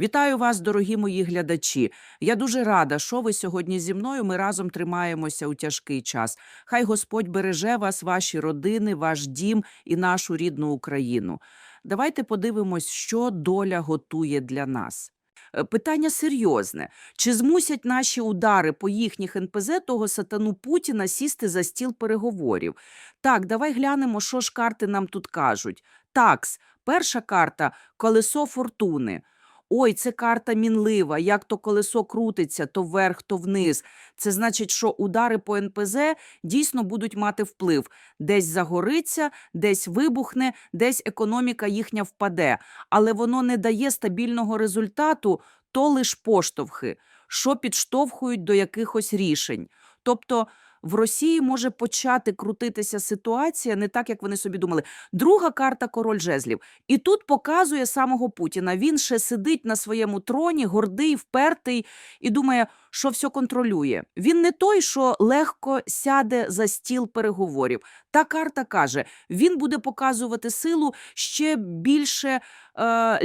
Вітаю вас, дорогі мої глядачі. Я дуже рада, що ви сьогодні зі мною. Ми разом тримаємося у тяжкий час. Хай Господь береже вас, ваші родини, ваш дім і нашу рідну Україну. Давайте подивимось, що доля готує для нас. Е, Питання серйозне: чи змусять наші удари по їхніх НПЗ того сатану Путіна сісти за стіл переговорів? Так, давай глянемо, що ж карти нам тут кажуть. Такс, перша карта колесо фортуни. Ой, це карта мінлива, як то колесо крутиться то вверх, то вниз. Це значить, що удари по НПЗ дійсно будуть мати вплив. Десь загориться, десь вибухне, десь економіка їхня впаде. Але воно не дає стабільного результату, то лиш поштовхи, що підштовхують до якихось рішень. Тобто в Росії може почати крутитися ситуація не так, як вони собі думали. Друга карта король жезлів. І тут показує самого Путіна. Він ще сидить на своєму троні, гордий, впертий, і думає, що все контролює. Він не той, що легко сяде за стіл переговорів. Та карта каже, він буде показувати силу ще більше е,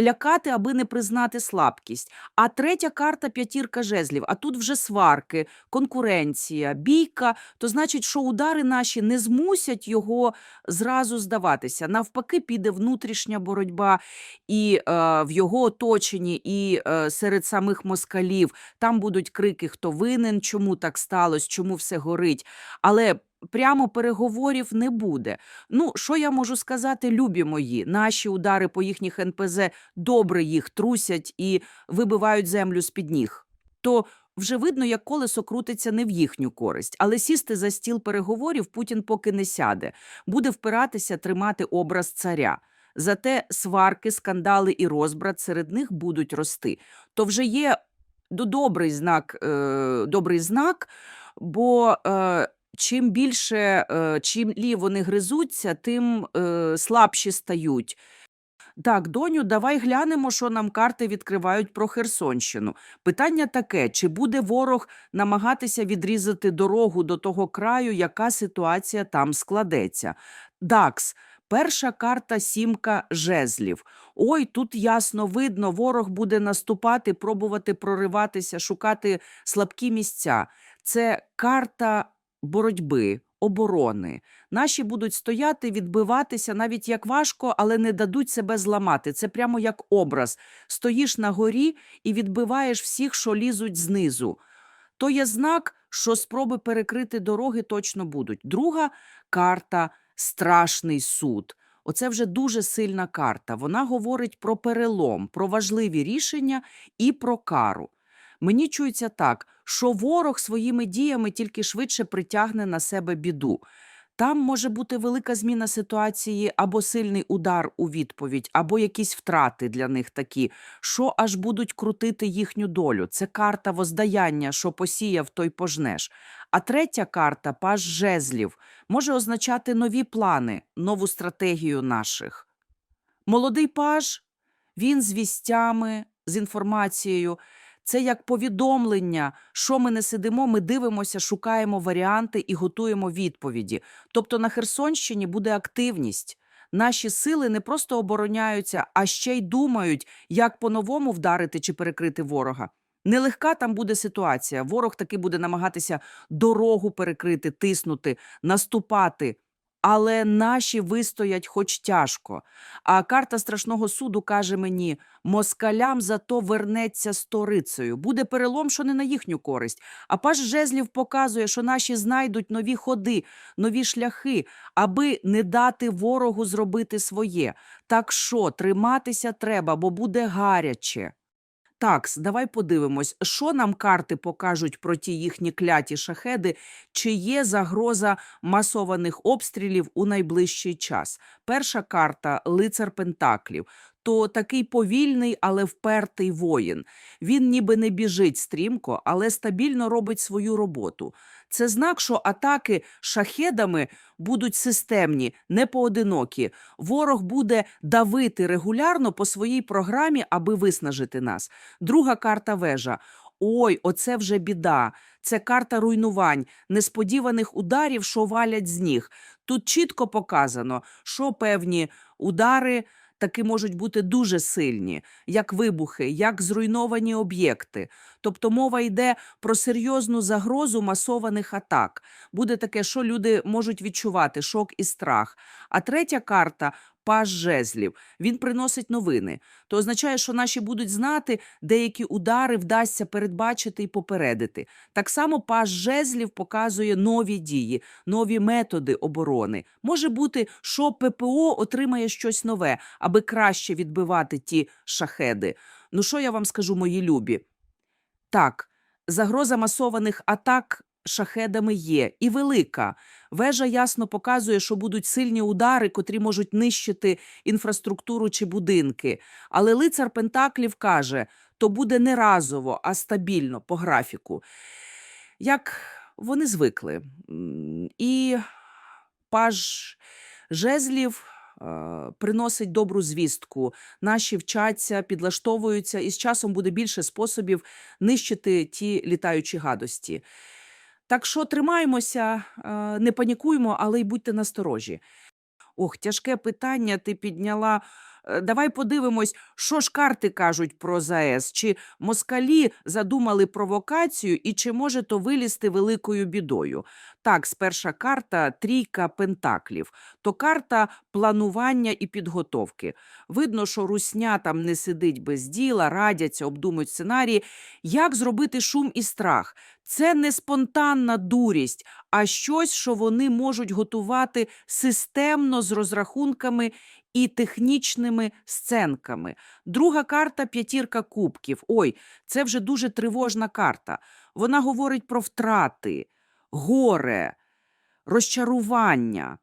лякати, аби не признати слабкість. А третя карта п'ятірка жезлів. А тут вже сварки, конкуренція, бійка. То значить, що удари наші не змусять його зразу здаватися. Навпаки, піде внутрішня боротьба і е, в його оточенні, і е, серед самих москалів. Там будуть крики, хто винен, чому так сталося, чому все горить. Але прямо переговорів не буде. Ну, що я можу сказати, любі мої, наші удари по їхніх НПЗ добре їх трусять і вибивають землю з-під ніг. То вже видно, як колесо крутиться не в їхню користь, але сісти за стіл переговорів Путін поки не сяде, буде впиратися тримати образ царя. Зате сварки, скандали і розбрат серед них будуть рости. То вже є добрий знак, е, добрий знак, бо е, чим більше, е, чим лі вони гризуться, тим слабші стають. Так, доню, давай глянемо, що нам карти відкривають про Херсонщину. Питання таке: чи буде ворог намагатися відрізати дорогу до того краю, яка ситуація там складеться? Дакс, перша карта сімка жезлів. Ой, тут ясно видно, ворог буде наступати, пробувати прориватися, шукати слабкі місця. Це карта боротьби, оборони. Наші будуть стояти, відбиватися, навіть як важко, але не дадуть себе зламати. Це прямо як образ. Стоїш на горі і відбиваєш всіх, що лізуть знизу. То є знак, що спроби перекрити дороги точно будуть. Друга карта страшний суд. Оце вже дуже сильна карта. Вона говорить про перелом, про важливі рішення і про кару. Мені чується так, що ворог своїми діями тільки швидше притягне на себе біду. Там може бути велика зміна ситуації або сильний удар у відповідь, або якісь втрати для них такі, що аж будуть крутити їхню долю. Це карта воздаяння, що посіяв, той пожнеш. А третя карта паж жезлів може означати нові плани, нову стратегію наших. Молодий паж, він з вістями, з інформацією. Це як повідомлення, що ми не сидимо, ми дивимося, шукаємо варіанти і готуємо відповіді. Тобто на Херсонщині буде активність. Наші сили не просто обороняються, а ще й думають, як по-новому вдарити чи перекрити ворога. Нелегка там буде ситуація. Ворог таки буде намагатися дорогу перекрити, тиснути, наступати. Але наші вистоять хоч тяжко. А карта страшного суду каже мені: москалям зато вернеться сторицею. Буде перелом, що не на їхню користь. А паж жезлів показує, що наші знайдуть нові ходи, нові шляхи, аби не дати ворогу зробити своє. Так що триматися треба, бо буде гаряче. Такс, давай подивимось, що нам карти покажуть про ті їхні кляті шахеди, чи є загроза масованих обстрілів у найближчий час. Перша карта лицар Пентаклів. То такий повільний, але впертий воїн. Він ніби не біжить стрімко, але стабільно робить свою роботу. Це знак, що атаки шахедами будуть системні, не поодинокі. Ворог буде давити регулярно по своїй програмі, аби виснажити нас. Друга карта вежа. Ой, оце вже біда. Це карта руйнувань, несподіваних ударів, що валять з ніг. Тут чітко показано, що певні удари таки можуть бути дуже сильні, як вибухи, як зруйновані об'єкти. Тобто мова йде про серйозну загрозу масованих атак. Буде таке, що люди можуть відчувати шок і страх. А третя карта паж жезлів. Він приносить новини. То означає, що наші будуть знати, деякі удари вдасться передбачити і попередити. Так само паж жезлів показує нові дії, нові методи оборони. Може бути, що ППО отримає щось нове, аби краще відбивати ті шахеди. Ну що я вам скажу, мої любі? Так, загроза масованих атак шахедами є і велика. Вежа ясно показує, що будуть сильні удари, котрі можуть нищити інфраструктуру чи будинки. Але лицар Пентаклів каже, то буде не разово, а стабільно по графіку. Як вони звикли. І паж жезлів е, приносить добру звістку. Наші вчаться, підлаштовуються, і з часом буде більше способів нищити ті літаючі гадості. Так що тримаємося, е, не панікуємо, але й будьте насторожі. Ох, тяжке питання ти підняла. Е, Давай подивимось, що ж карти кажуть про ЗАЕС. Чи москалі задумали провокацію і чи може то вилізти великою бідою? Так, сперша карта трійка пентаклів. То карта планування і підготовки. Видно, що русня там не сидить без діла, радяться, обдумують сценарії. Як зробити шум і страх? Це не спонтанна дурість, а щось, що вони можуть готувати системно з розрахунками і технічними сценками. Друга карта п'ятірка кубків. Ой, це вже дуже тривожна карта. Вона говорить про втрати, горе, розчарування.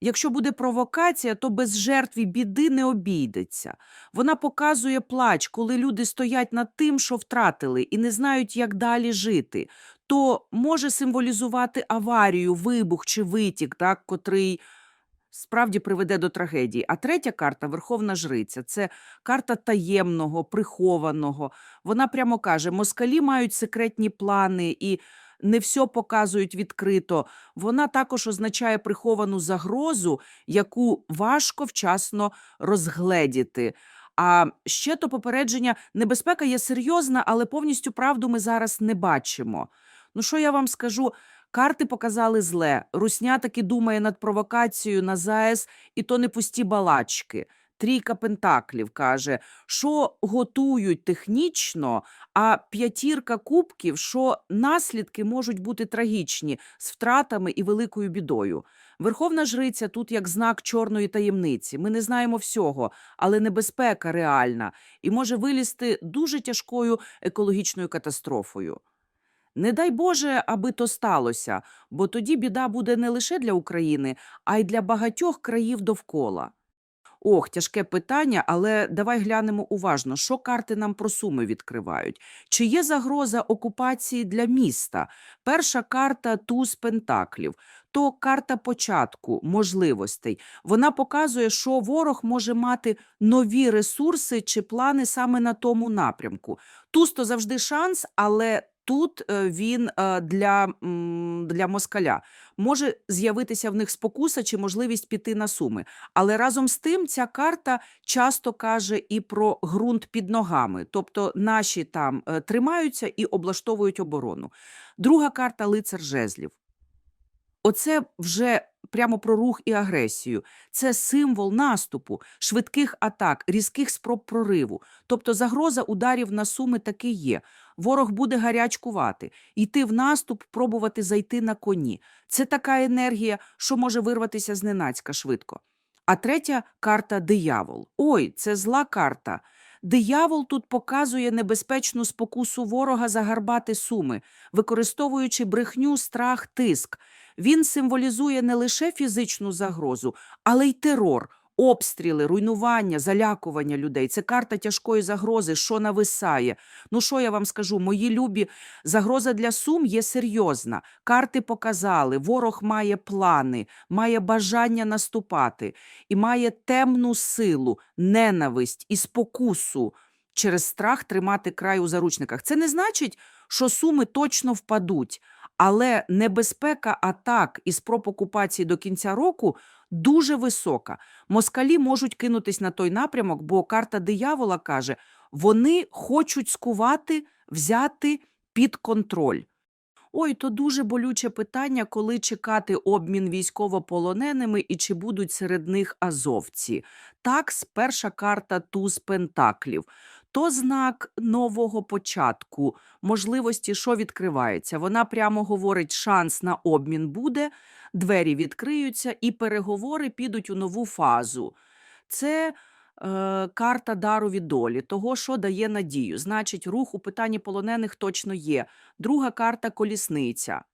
Якщо буде провокація, то без жертв і біди не обійдеться. Вона показує плач, коли люди стоять над тим, що втратили, і не знають, як далі жити. То може символізувати аварію, вибух чи витік, так, котрий справді приведе до трагедії. А третя карта Верховна Жриця це карта таємного, прихованого. Вона прямо каже: москалі мають секретні плани і не все показують відкрито. Вона також означає приховану загрозу, яку важко вчасно розгледіти. А ще то попередження, небезпека є серйозна, але повністю правду ми зараз не бачимо. Ну що я вам скажу? Карти показали зле. Русня таки думає над провокацією на ЗАЕС, і то не пусті балачки. Трійка пентаклів каже, що готують технічно, а п'ятірка кубків, що наслідки можуть бути трагічні з втратами і великою бідою. Верховна жриця тут як знак чорної таємниці. Ми не знаємо всього, але небезпека реальна і може вилізти дуже тяжкою екологічною катастрофою. Не дай Боже, аби то сталося, бо тоді біда буде не лише для України, а й для багатьох країв довкола. Ох, тяжке питання, але давай глянемо уважно, що карти нам про суми відкривають. Чи є загроза окупації для міста? Перша карта туз пентаклів. То карта початку, можливостей. Вона показує, що ворог може мати нові ресурси чи плани саме на тому напрямку. Туз то завжди шанс, але тут е, він е, для, для москаля. Може з'явитися в них спокуса чи можливість піти на суми. Але разом з тим ця карта часто каже і про ґрунт під ногами, тобто наші там е, тримаються і облаштовують оборону. Друга карта лицар жезлів. Оце вже прямо про рух і агресію. Це символ наступу, швидких атак, різких спроб прориву. Тобто загроза ударів на суми таки є. Ворог буде гарячкувати, йти в наступ, пробувати зайти на коні. Це така енергія, що може вирватися зненацька швидко. А третя карта диявол. Ой, це зла карта. Диявол тут показує небезпечну спокусу ворога загарбати суми, використовуючи брехню, страх, тиск. Він символізує не лише фізичну загрозу, але й терор, обстріли, руйнування, залякування людей. Це карта тяжкої загрози, що нависає. Ну що я вам скажу, мої любі, загроза для сум є серйозна. Карти показали, ворог має плани, має бажання наступати і має темну силу, ненависть і спокусу через страх тримати край у заручниках. Це не значить, що суми точно впадуть. Але небезпека атак і спроб окупації до кінця року дуже висока. Москалі можуть кинутись на той напрямок, бо карта диявола каже, вони хочуть скувати, взяти під контроль. Ой, то дуже болюче питання, коли чекати обмін військовополоненими і чи будуть серед них азовці. Такс, перша карта туз пентаклів. То знак нового початку, можливості, що відкривається. Вона прямо говорить, шанс на обмін буде, двері відкриються і переговори підуть у нову фазу. Це е, карта дару від долі, того, що дає надію. Значить, рух у питанні полонених точно є. Друга карта колісниця.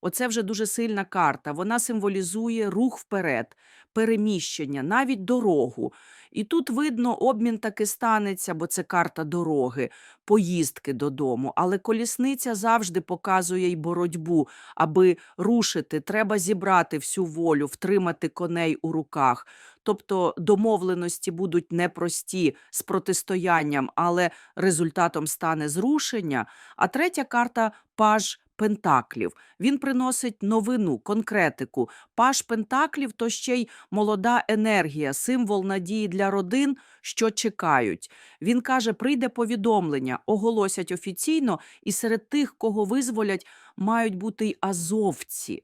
Оце вже дуже сильна карта. Вона символізує рух вперед, переміщення, навіть дорогу. І тут видно, обмін таки станеться, бо це карта дороги, поїздки додому. Але колісниця завжди показує й боротьбу. Аби рушити, треба зібрати всю волю, втримати коней у руках. Тобто домовленості будуть непрості з протистоянням, але результатом стане зрушення. А третя карта паж Пентаклів. Він приносить новину, конкретику. Паж Пентаклів то ще й молода енергія, символ надії для родин, що чекають. Він каже: прийде повідомлення, оголосять офіційно, і серед тих, кого визволять, мають бути й азовці.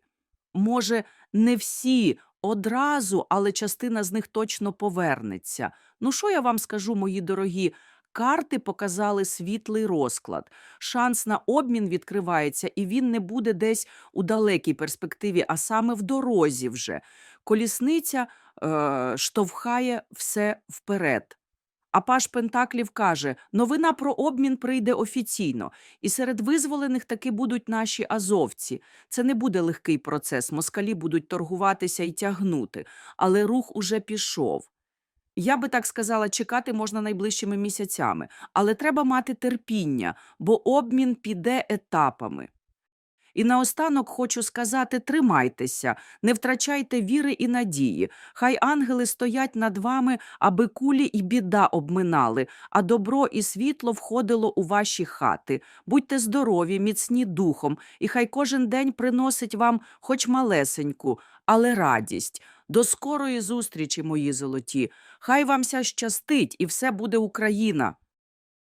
Може, не всі одразу, але частина з них точно повернеться. Ну, що я вам скажу, мої дорогі? Карти показали світлий розклад. Шанс на обмін відкривається, і він не буде десь у далекій перспективі, а саме в дорозі вже. Колісниця е, штовхає все вперед. А паш Пентаклів каже, новина про обмін прийде офіційно, і серед визволених таки будуть наші азовці. Це не буде легкий процес, москалі будуть торгуватися і тягнути, але рух уже пішов. Я би так сказала, чекати можна найближчими місяцями, але треба мати терпіння, бо обмін піде етапами. І наостанок хочу сказати: тримайтеся, не втрачайте віри і надії. Хай ангели стоять над вами, аби кулі і біда обминали, а добро і світло входило у ваші хати. Будьте здорові, міцні духом, і хай кожен день приносить вам хоч малесеньку, але радість. До скорої зустрічі, мої золоті. Хай вам ся щастить, і все буде Україна.